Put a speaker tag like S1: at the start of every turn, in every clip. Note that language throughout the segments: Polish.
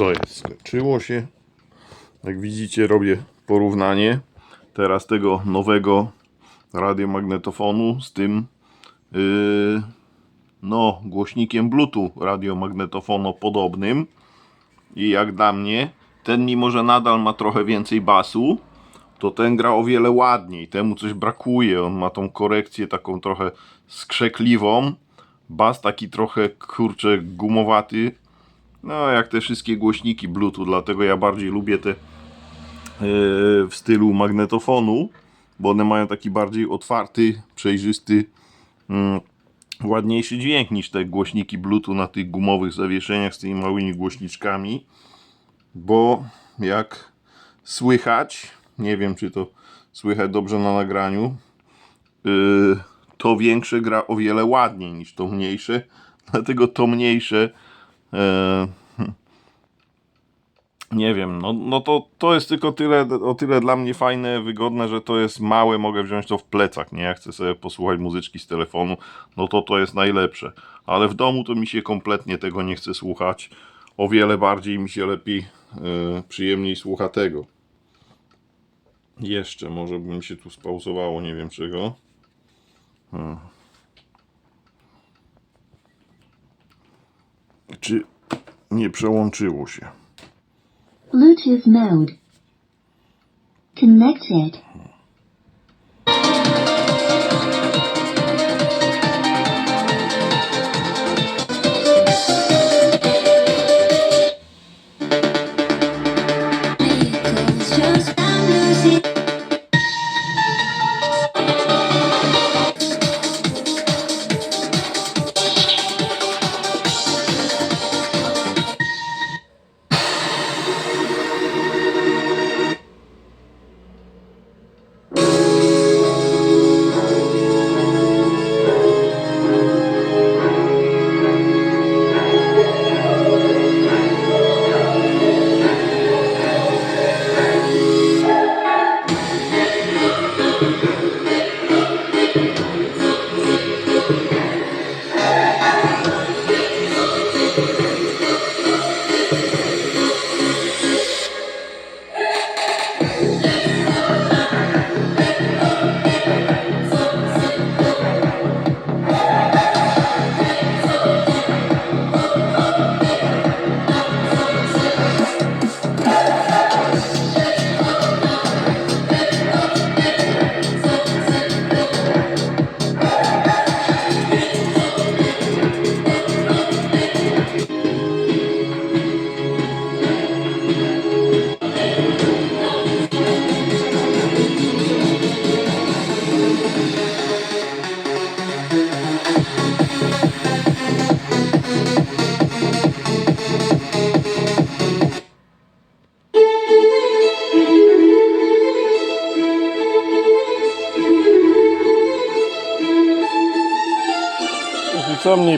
S1: Co jest? Skończyło się. Jak widzicie, robię porównanie teraz tego nowego radiomagnetofonu z tym yy, no, głośnikiem Bluetooth radiomagnetofonopodobnym. I jak dla mnie, ten mimo, że nadal ma trochę więcej basu, to ten gra o wiele ładniej. Temu coś brakuje. On ma tą korekcję taką trochę skrzekliwą. Bas taki trochę, kurczę, gumowaty. No, jak te wszystkie głośniki Bluetooth, dlatego ja bardziej lubię te yy, w stylu magnetofonu, bo one mają taki bardziej otwarty, przejrzysty, mm, ładniejszy dźwięk niż te głośniki Bluetooth na tych gumowych zawieszeniach z tymi małymi głośniczkami. Bo jak słychać, nie wiem czy to słychać dobrze na nagraniu, yy, to większe gra o wiele ładniej niż to mniejsze, dlatego to mniejsze nie wiem, no, no to, to jest tylko tyle, o tyle dla mnie fajne, wygodne, że to jest małe, mogę wziąć to w plecach, nie? Jak chcę sobie posłuchać muzyczki z telefonu, no to to jest najlepsze. Ale w domu to mi się kompletnie tego nie chce słuchać. O wiele bardziej mi się lepiej, e, przyjemniej słucha tego. Jeszcze, może by mi się tu spauzowało, nie wiem czego. Hmm. Czy nie przełączyło się?
S2: Bluetooth mode. Connected.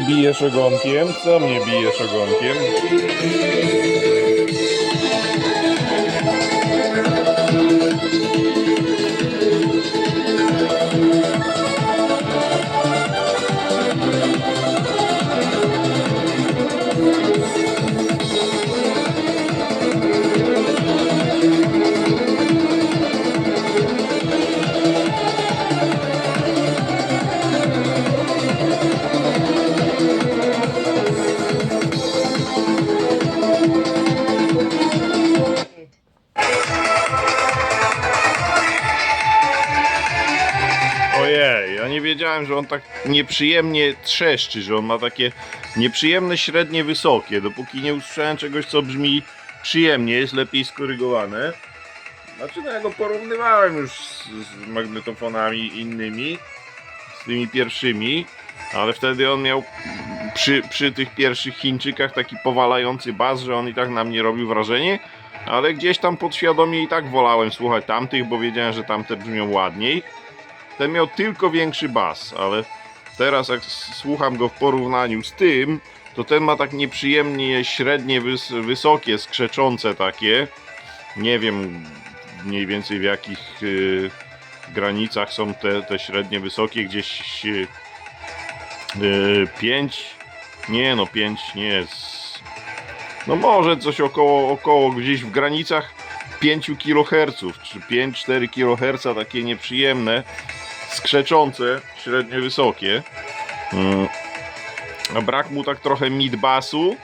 S1: Bijesz ogonkiem? Co mnie bijesz ogonkiem? Ojej, ja nie wiedziałem, że on tak nieprzyjemnie trzeszczy, że on ma takie nieprzyjemne, średnie, wysokie. Dopóki nie usłyszałem czegoś, co brzmi przyjemnie, jest lepiej skorygowane. Znaczy, no ja go porównywałem już z, z magnetofonami innymi, z tymi pierwszymi, ale wtedy on miał przy, przy tych pierwszych Chińczykach taki powalający bas, że on i tak na mnie robił wrażenie, ale gdzieś tam podświadomie i tak wolałem słuchać tamtych, bo wiedziałem, że tamte brzmią ładniej. Ten miał tylko większy bas, ale teraz jak słucham go w porównaniu z tym, to ten ma tak nieprzyjemnie średnie, wys wysokie, skrzeczące takie. Nie wiem mniej więcej w jakich y, granicach są te, te średnie, wysokie, gdzieś y, 5, nie no 5 nie jest, no może coś około, około gdzieś w granicach 5 kHz, czy 5-4 kHz, takie nieprzyjemne, skrzeczące, średnio wysokie. Mm. A brak mu tak trochę mid-bassu.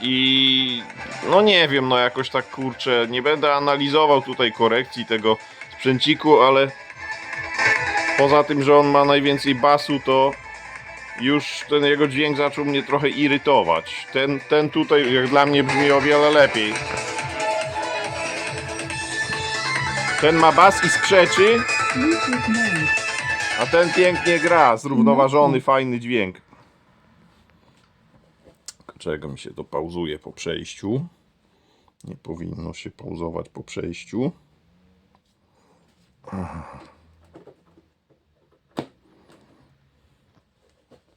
S1: I no nie wiem, no jakoś tak kurczę, nie będę analizował tutaj korekcji tego sprzęciku, ale poza tym, że on ma najwięcej basu, to już ten jego dźwięk zaczął mnie trochę irytować. Ten, ten tutaj jak dla mnie brzmi o wiele lepiej. Ten ma bas i skrzeczy. A ten pięknie gra, zrównoważony, fajny dźwięk. Czego mi się to pauzuje po przejściu? Nie powinno się pauzować po przejściu.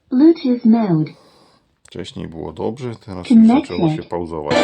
S2: Bluetooth mode.
S1: Wcześniej było dobrze, teraz już zaczęło się pauzować.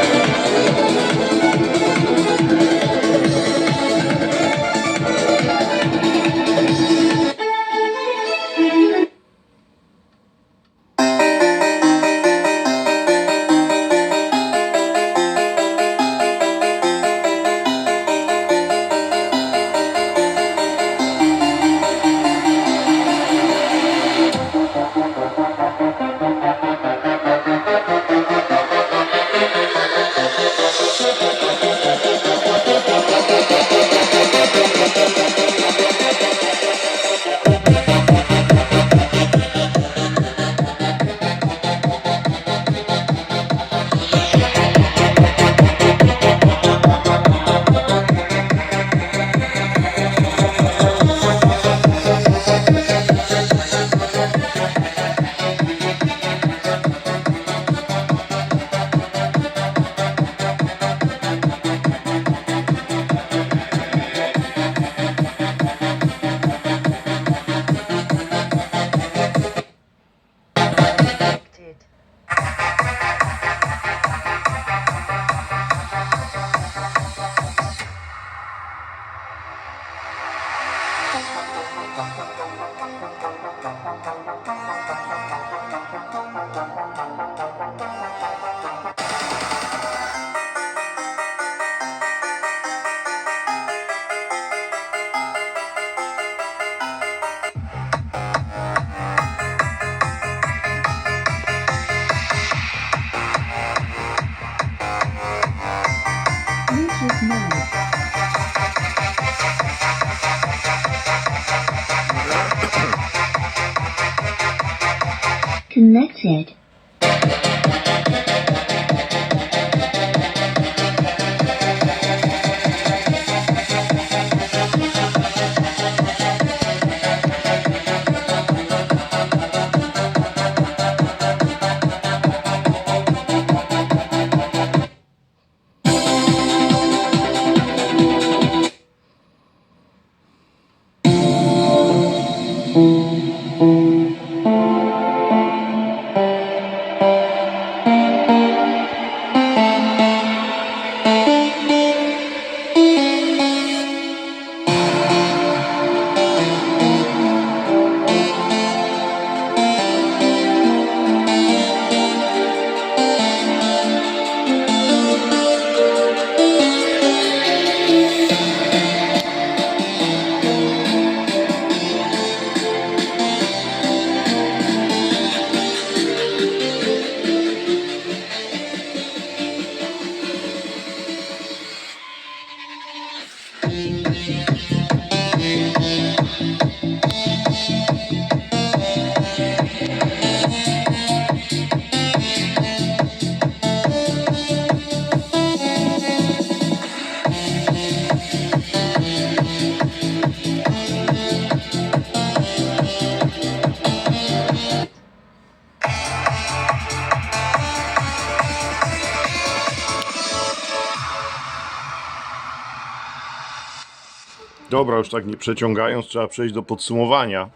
S1: Dobra, już tak nie przeciągając, trzeba przejść do podsumowania.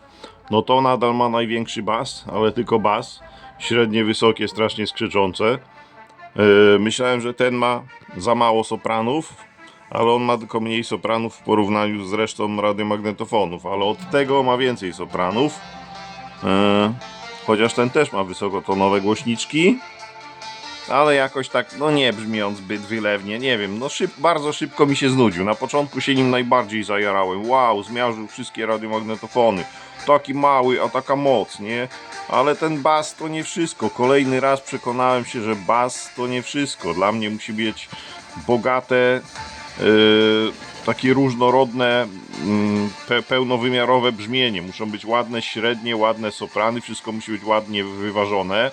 S1: No to nadal ma największy bas, ale tylko bas. Średnie, wysokie, strasznie skrzyczące. Yy, myślałem, że ten ma za mało sopranów, ale on ma tylko mniej sopranów w porównaniu z resztą radiomagnetofonów, ale od tego ma więcej sopranów. Yy, chociaż ten też ma wysokotonowe głośniczki, ale jakoś tak, no nie brzmi on zbyt wylewnie, nie wiem, no szyb, bardzo szybko mi się znudził. Na początku się nim najbardziej zajarałem. Wow, zmiażdżył wszystkie radiomagnetofony. Taki mały, a taka moc, nie? Ale ten bas to nie wszystko. Kolejny raz przekonałem się, że bas to nie wszystko. Dla mnie musi być bogate, yy, takie różnorodne, mm, pe, pełnowymiarowe brzmienie. Muszą być ładne, średnie, ładne soprany, wszystko musi być ładnie wyważone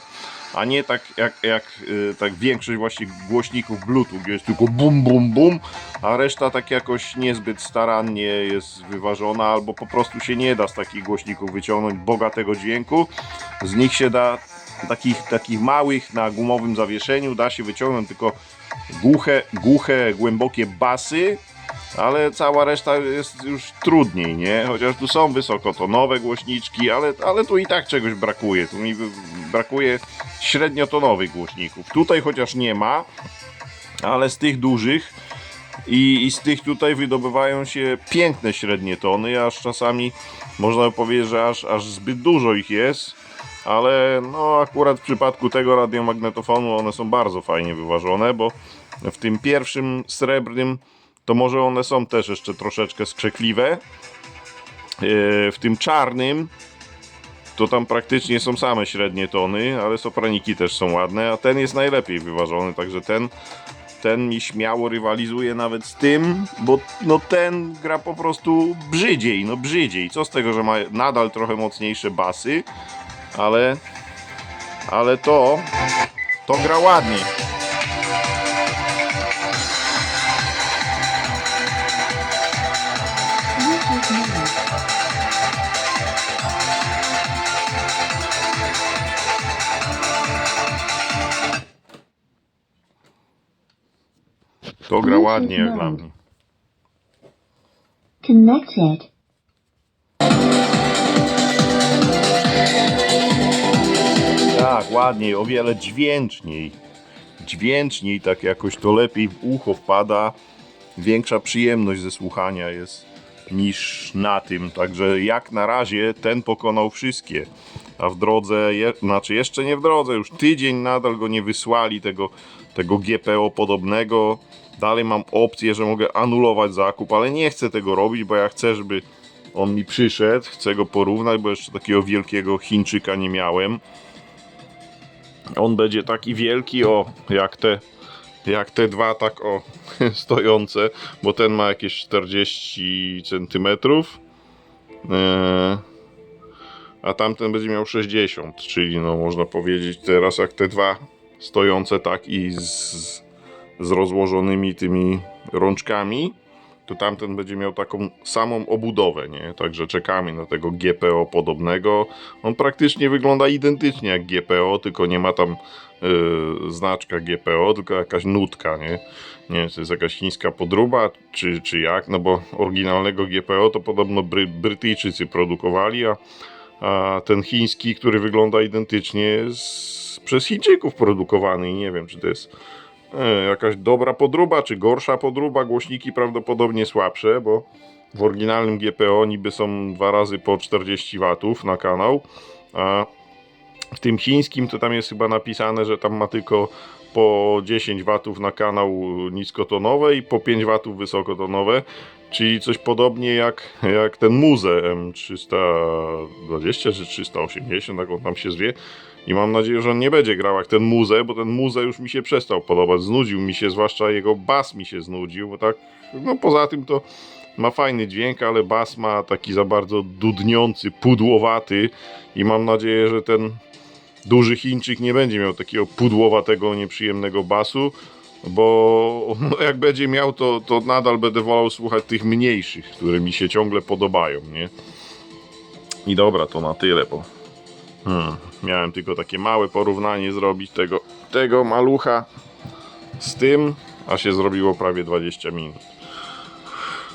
S1: a nie tak jak, jak y, tak większość właśnie głośników Bluetooth, gdzie jest tylko bum bum bum, a reszta tak jakoś niezbyt starannie jest wyważona, albo po prostu się nie da z takich głośników wyciągnąć bogatego dźwięku. Z nich się da takich, takich małych na gumowym zawieszeniu da się wyciągnąć tylko głuche, głuche, głębokie basy, ale cała reszta jest już trudniej, nie? Chociaż tu są wysokotonowe głośniczki, ale, ale tu i tak czegoś brakuje. Tu mi brakuje średniotonowych głośników. Tutaj chociaż nie ma, ale z tych dużych i, i z tych tutaj wydobywają się piękne średnie tony, aż czasami można powiedzieć, że aż, aż zbyt dużo ich jest. Ale no akurat w przypadku tego radiomagnetofonu one są bardzo fajnie wyważone, bo w tym pierwszym srebrnym to może one są też jeszcze troszeczkę skrzekliwe. Yy, W tym czarnym to tam praktycznie są same średnie tony, ale sopraniki też są ładne, a ten jest najlepiej wyważony, także ten ten mi śmiało rywalizuje nawet z tym, bo no ten gra po prostu brzydziej, no brzydziej. Co z tego, że ma nadal trochę mocniejsze basy, ale ale to to gra ładnie. To gra ładnie jak dla mnie.
S2: Connected.
S1: Tak, ładniej, o wiele dźwięczniej. Dźwięczniej, tak jakoś to lepiej w ucho wpada. Większa przyjemność ze słuchania jest niż na tym. Także jak na razie ten pokonał wszystkie. A w drodze, je, znaczy jeszcze nie w drodze, już tydzień nadal go nie wysłali, tego, tego GPO podobnego. Dalej mam opcję, że mogę anulować zakup, ale nie chcę tego robić, bo ja chcę, żeby on mi przyszedł. Chcę go porównać, bo jeszcze takiego wielkiego Chińczyka nie miałem. On będzie taki wielki, o, jak te, jak te dwa, tak o, stojące, bo ten ma jakieś 40 centymetrów, e, a tamten będzie miał 60, czyli no można powiedzieć teraz jak te dwa stojące tak i z, z rozłożonymi tymi rączkami, to tamten będzie miał taką samą obudowę, nie? Także czekamy na tego GPO podobnego. On praktycznie wygląda identycznie jak GPO, tylko nie ma tam yy, znaczka GPO, tylko jakaś nutka, nie? Nie wiem, czy to jest jakaś chińska podróba, czy, czy jak, no bo oryginalnego GPO to podobno Bry Brytyjczycy produkowali, a, a ten chiński, który wygląda identycznie jest przez Chińczyków produkowany i nie wiem, czy to jest jakaś dobra podróba, czy gorsza podróba, głośniki prawdopodobnie słabsze, bo w oryginalnym GPO niby są dwa razy po 40 watów na kanał, a w tym chińskim to tam jest chyba napisane, że tam ma tylko po 10 watów na kanał niskotonowe i po 5 watów wysokotonowe, czyli coś podobnie jak, jak ten Muze M320 czy 380, jak on tam się zwie. I mam nadzieję, że on nie będzie grał jak ten Muze, bo ten Muze już mi się przestał podobać. Znudził mi się, zwłaszcza jego bas mi się znudził, bo tak, no poza tym to ma fajny dźwięk, ale bas ma taki za bardzo dudniący, pudłowaty i mam nadzieję, że ten duży Chińczyk nie będzie miał takiego pudłowatego, nieprzyjemnego basu, bo jak będzie miał, to, to nadal będę wolał słuchać tych mniejszych, które mi się ciągle podobają, nie? I dobra, to na tyle, bo hmm, miałem tylko takie małe porównanie zrobić tego, tego malucha z tym, a się zrobiło prawie 20 minut.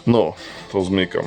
S1: No, to zmykam.